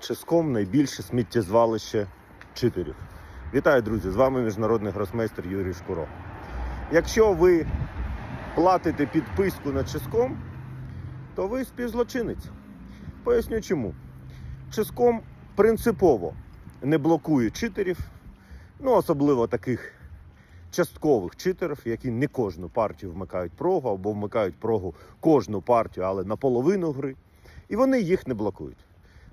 Ческом найбільше сміттєзвалище читерів. Вітаю, друзі! З вами міжнародний гросмейстер Юрій Шкуро. Якщо ви платите підписку на Ческом, то ви співзлочинець. Поясню чому. Ческом принципово не блокує читерів, ну особливо таких часткових читерів, які не кожну партію вмикають прогу або вмикають прогу кожну партію, але наполовину гри. І вони їх не блокують.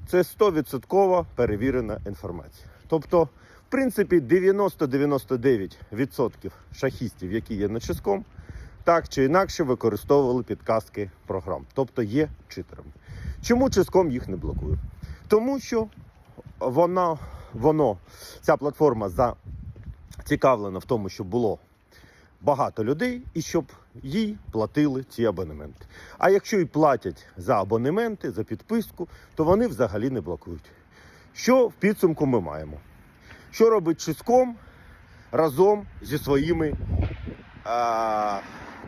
Це 100% перевірена інформація. Тобто, в принципі, 90-99% шахістів, які є на ческом, так чи інакше використовували підказки програм, тобто є читерами. Чому ческом їх не блокує? Тому що вона, воно, ця платформа зацікавлена в тому, щоб було багато людей і щоб їй платили ці абонементи. А якщо і платять за абонементи, за підписку, то вони взагалі не блокують. Що в підсумку ми маємо? Що робить Чиском разом зі своїми а,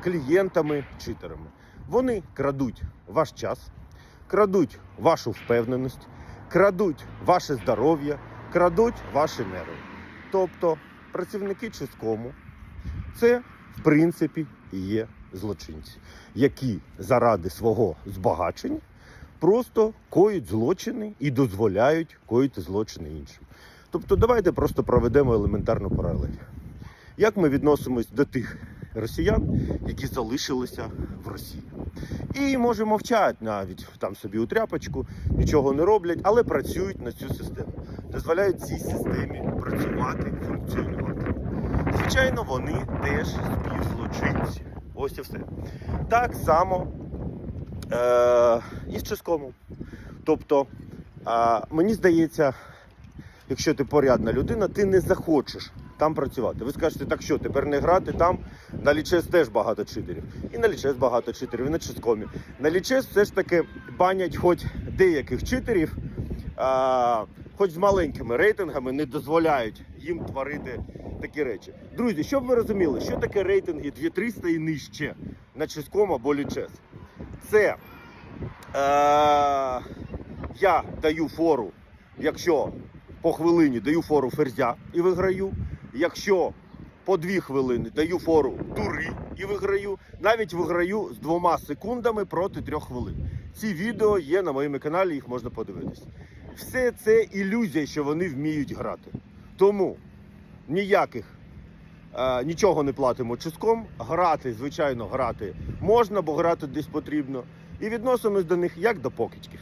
клієнтами-читерами? Вони крадуть ваш час, крадуть вашу впевненість, крадуть ваше здоров'я, крадуть ваші нерви. Тобто працівники Чискому це в принципі є злочинці, які заради свого збагачення просто коють злочини і дозволяють коїти злочини іншим. Тобто, давайте просто проведемо елементарну паралель. Як ми відносимось до тих росіян, які залишилися в Росії? І може мовчать навіть там собі у тряпочку, нічого не роблять, але працюють на цю систему, дозволяють цій системі працювати, функціонувати. Звичайно, вони теж співзлочинці. Ось і все. Так само е- і з Ческому. Тобто, е- мені здається, якщо ти порядна людина, ти не захочеш там працювати. Ви скажете, так що, тепер не грати там. На лічес теж багато читерів. І на лічес багато читерів, і на ческомі. На лічес все ж таки банять хоч деяких читерів, а, хоч з маленькими рейтингами не дозволяють їм творити такі речі. Друзі, щоб ви розуміли, що таке рейтинги 2300 і нижче на ческом або лічес? Це е, я даю фору, якщо по хвилині даю фору ферзя і виграю. Якщо по дві хвилини даю фору дури і виграю, навіть виграю з двома секундами проти трьох хвилин. Ці відео є на моєму каналі, їх можна подивитися. Все це ілюзія, що вони вміють грати. Тому ніяких е, нічого не платимо чуском. Грати, звичайно, грати можна, бо грати десь потрібно. І відносимось до них як до покидьків.